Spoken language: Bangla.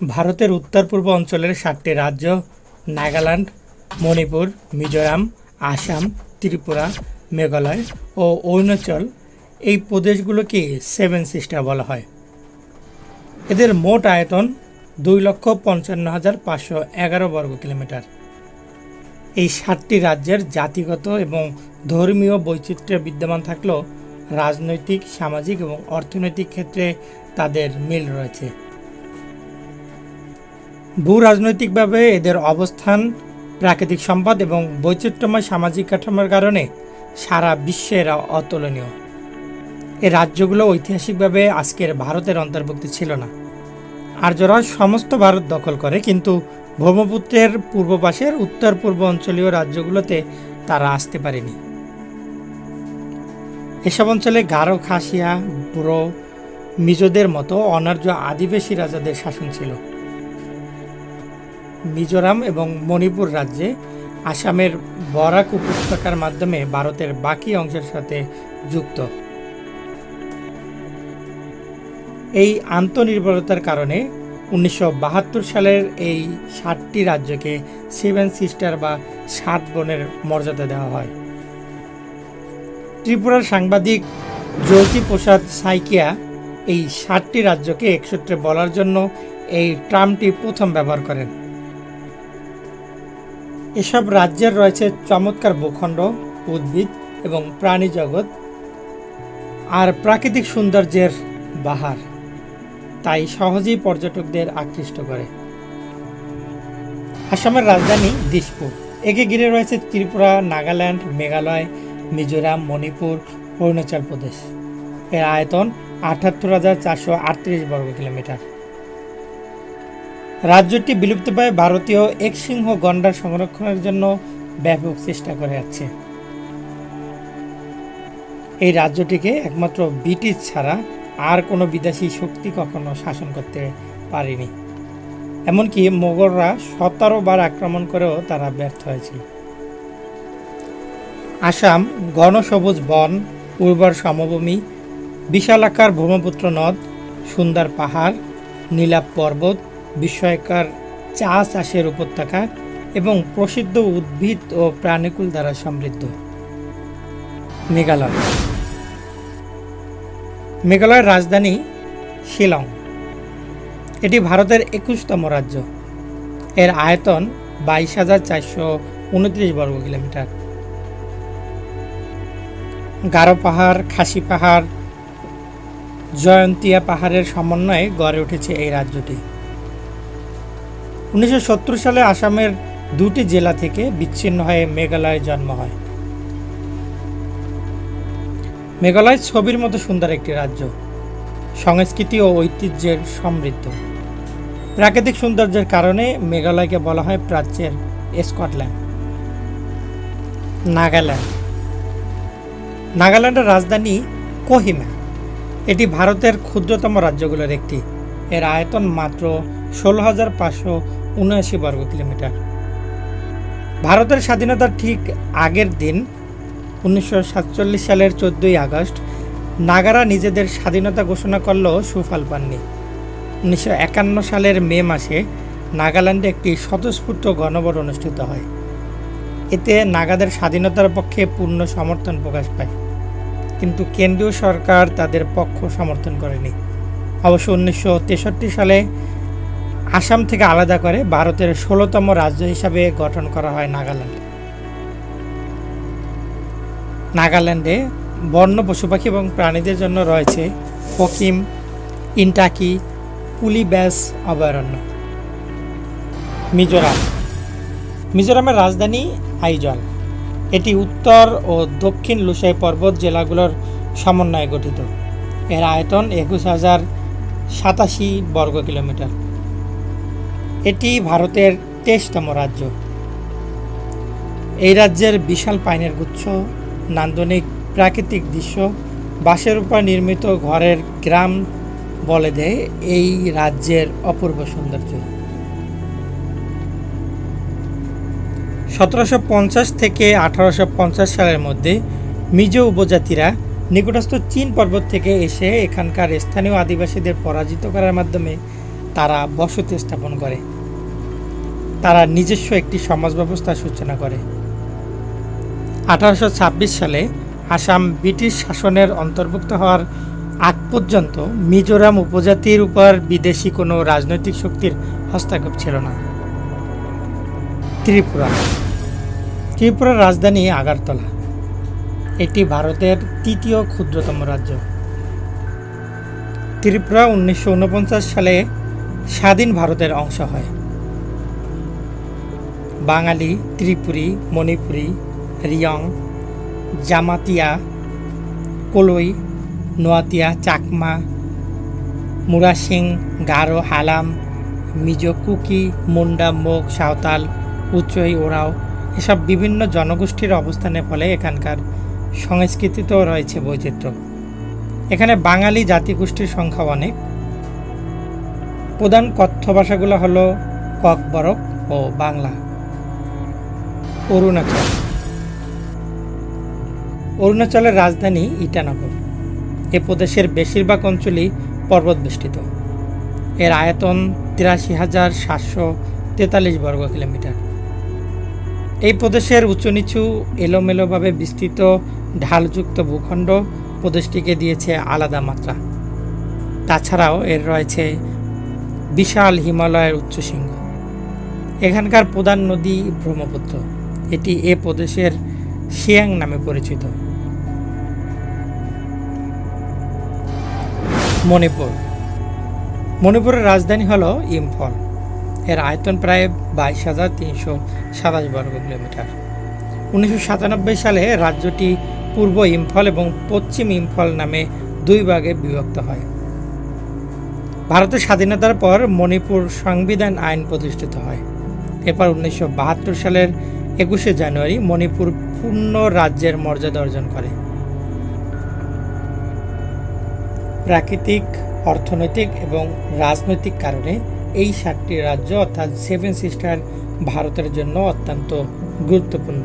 ভারতের উত্তর পূর্ব অঞ্চলের সাতটি রাজ্য, নাগাল্যান্ড, মণিপুর, মিজোরাম, আসাম, ত্রিপুরা, মেঘালয় ও অরুণাচল। এই প্রদেশগুলোকে সেভেন সিস্টার বলা হয়। এদের মোট আয়তন দুই লক্ষ পঞ্চান্ন হাজার পাঁচশো এগারো বর্গ কিলোমিটার। এই সাতটি রাজ্যের জাতিগত এবং ধর্মীয় বৈচিত্র্য বিদ্যমান থাকলেও রাজনৈতিক, সামাজিক এবং অর্থনৈতিক ক্ষেত্রে তাদের মিল রয়েছে। ভূ রাজনৈতিকভাবে এদের অবস্থান, প্রাকৃতিক সম্পদ এবং বৈচিত্র্যময় সামাজিক কাঠামোর কারণে সারা বিশ্বে এরা অতুলনীয়। এই রাজ্যগুলো ঐতিহাসিকভাবে আজকের ভারতের অন্তর্ভুক্ত ছিল না। আর্যরা সমস্ত ভারত দখল করে, কিন্তু ব্রহ্মপুত্রের পূর্ব পাশের উত্তর পূর্ব অঞ্চলীয় রাজ্যগুলোতে তারা আসতে পারেনি। এসব অঞ্চলে গারো, খাসিয়া, বুড়ো, মিজোদের মতো অনার্য আদিবাসী রাজাদের শাসন ছিল। মিজোরাম এবং মণিপুর রাজ্যে আসামের বরাক উপত্যকার মাধ্যমে ভারতের বাকি অংশের সাথে যুক্ত। এই আন্তনির্ভরতার কারণে উনিশশো বাহাত্তর সালের এই সাতটি রাজ্যকে সেভেন সিস্টার বা সাত বোনের মর্যাদা দেওয়া হয়। ত্রিপুরার সাংবাদিক জ্যোতি প্রসাদ সাইকিয়া এই সাতটি রাজ্যকে একসূত্রে বলার জন্য এই ট্রামটি প্রথম ব্যবহার করেন। এসব রাজ্যের রয়েছে চমৎকার ভূখণ্ড, উদ্ভিদ এবং প্রাণী জগৎ আর প্রাকৃতিক সৌন্দর্যের বাহার। তাই সহজেই পর্যটকদের আকৃষ্ট করে। আসামের রাজধানী দিসপুর। একে ঘিরে রয়েছে ত্রিপুরা, নাগাল্যান্ড, মেঘালয়, মিজোরাম, মণিপুর, অরুণাচল প্রদেশ। এর আয়তন আটাত্তর হাজার চারশো আটত্রিশ বর্গ কিলোমিটার রাজ্যটি বিলুপ্তপ্রায় ভারতীয় একসিংহ গন্ডার সংরক্ষণের জন্য ব্যাপক চেষ্টা করে যাচ্ছে। এই রাজ্যটিকে একমাত্র ব্রিটিশ ছাড়া আর কোনো বিদেশি শক্তি কখনো শাসন করতে পারেনি। এমনকি মোগলরা সতেরো বার আক্রমণ করেও তারা ব্যর্থ হয়েছিল। আসাম ঘন সবুজ বন, উর্বর সমভূমি, বিশালাকার ব্রহ্মপুত্র নদ, সুন্দর পাহাড় নীলাপ পর্বত বিস্ময়কর চা চাষের উপত্যকা এবং প্রসিদ্ধ উদ্ভিদ ও প্রাণীকুল দ্বারা সমৃদ্ধ। মেঘালয়। মেঘালয়ের রাজধানী শিলং। এটি ভারতের একুশতম রাজ্য। এর আয়তন বাইশ হাজার চারশো উনত্রিশ বর্গ কিলোমিটার। গারো পাহাড়, খাসি পাহাড়, জয়ন্তিয়া পাহাড়ের সমন্বয়ে গড়ে উঠেছে এই রাজ্যটি। উনিশশো সত্তর সালে আসামের দুটি জেলা থেকে বিচ্ছিন্ন হয়ে মেঘালয়ে জন্ম হয়। মেঘালয় ছবির মতো সুন্দর একটি রাজ্য। সংস্কৃতি ও ঐতিহ্যের সমৃদ্ধ। প্রাকৃতিক সৌন্দর্যের কারণে মেঘালয়কে বলা হয় প্রাচ্যের স্কটল্যান্ড। নাগাল্যান্ড। নাগাল্যান্ডের রাজধানী কোহিমা। এটি ভারতের ক্ষুদ্রতম রাজ্যগুলোর একটি। এর আয়তন মাত্র ষোলো হাজার পাঁচশো উনআশি বর্গ কিলোমিটার। ভারতের স্বাধীনতার ঠিক আগের দিন, উনিশশো সাতচল্লিশ সালের চোদ্দোই আগস্ট, নাগারা নিজেদের স্বাধীনতা ঘোষণা করলেও সুফল পাননি। উনিশশো একান্ন সালের মে মাসে নাগাল্যান্ডে একটি স্বতঃস্ফূর্ত গণভোট অনুষ্ঠিত হয়। এতে নাগাদের স্বাধীনতার পক্ষে পূর্ণ সমর্থন প্রকাশ পায়। কিন্তু কেন্দ্রীয় সরকার তাদের পক্ষ সমর্থন করেনি। অবশ্য উনিশশো তেষট্টি সালে আসাম থেকে আলাদা করে ভারতের ষোলোতম রাজ্য হিসাবে গঠন করা হয় নাগাল্যান্ড। নাগাল্যান্ডে বন্য পশু পাখি এবং প্রাণীদের জন্য রয়েছে পকিম ইন্টাকি, পুলি ব্যাস, অভয়ারণ্য। মিজোরাম। মিজোরামের রাজধানী আইজল। এটি উত্তর ও দক্ষিণ লুসাই পর্বত জেলাগুলোর সমন্বয়ে গঠিত। এর আয়তন একুশ হাজার সাতাশি বর্গ কিলোমিটার। এটি ভারতের তেইশতম রাজ্য। এই রাজ্যের বিশাল পাইনের গুচ্ছ, নান্দনিক প্রাকৃতিক দৃশ্য, বাঁশের উপর নির্মিত ঘরের গ্রাম বলে দেয় এই রাজ্যের অপূর্ব সৌন্দর্য। সতেরোশো পঞ্চাশ থেকে আঠারোশো পঞ্চাশ সালের মধ্যে মিজো উপজাতিরা নিকটস্থ চীন পর্বত থেকে এসে এখানকার স্থানীয় আদিবাসীদের পরাজিত করার মাধ্যমে তারা বসতি স্থাপন করে। তারা নিজস্ব একটি সমাজ ব্যবস্থার সূচনা করে। আঠারোশো ছাব্বিশ সালে আসাম ব্রিটিশ শাসনের অন্তর্ভুক্ত হওয়ার আগ পর্যন্ত মিজোরাম উপজাতির উপর বিদেশি কোনো রাজনৈতিক শক্তির হস্তক্ষেপ ছিল না। ত্রিপুরা। ত্রিপুরার রাজধানী আগারতলা। এটি ভারতের তৃতীয় ক্ষুদ্রতম রাজ্য। ত্রিপুরা উনিশশো উনপঞ্চাশ সালে স্বাধীন ভারতের অংশ হয়। বাঙালি, ত্রিপুরী, মণিপুরী, রিয়ং, জামাতিয়া, কলই, নোয়াতিয়া, চাকমা, মুরাসিং, গারো, হালাম মিজো কুকি মুন্ডা, মুগ, সাঁওতাল উচ্চই ওরাও এসব বিভিন্ন জনগোষ্ঠীর অবস্থানের ফলে এখানকার সংস্কৃতিতেও রয়েছে বৈচিত্র্য। এখানে বাঙালি জাতিগোষ্ঠীর সংখ্যা অনেক। প্রধান কথ্য ভাষাগুলো হলো ককবরক ও বাংলা। অরুণাচল। অরুণাচলের রাজধানী ইটানগর। এ প্রদেশের বেশিরভাগ অঞ্চলই পর্বত বেষ্টিত। এর আয়তন তিরাশি হাজার সাতশো তেতাল্লিশ বর্গ কিলোমিটার। এই প্রদেশের উঁচু নিচু এলোমেলোভাবে বিস্তৃত ঢালযুক্ত ভূখণ্ড প্রদেশটিকে দিয়েছে আলাদা মাত্রা। তাছাড়াও এর রয়েছে বিশাল হিমালয়ের উচ্চশৃঙ্গ। এখানকার প্রধান নদী ব্রহ্মপুত্র। এটি এ প্রদেশের শিয়াং নামে পরিচিত। মণিপুর। মণিপুরের রাজধানী হল ইম্ফল। এর আয়তন প্রায় বাইশ হাজার তিনশো সাতাশ বর্গ কিলোমিটার উনিশশো সাতানব্বই সালে রাজ্যটি পূর্ব ইম্ফল এবং পশ্চিম ইম্ফল নামে দুই ভাগে বিভক্ত হয়। ভারতের স্বাধীনতার পর মণিপুর সংবিধান আইন প্রতিষ্ঠিত হয়। এরপর উনিশশো বাহাত্তর সালের একুশে জানুয়ারি মণিপুর পূর্ণ রাজ্যের মর্যাদা অর্জন করে। প্রাকৃতিক, অর্থনৈতিক এবং রাজনৈতিক কারণে এই সাতটি রাজ্য অর্থাৎ সেভেন সিস্টার ভারতের জন্য অত্যন্ত গুরুত্বপূর্ণ।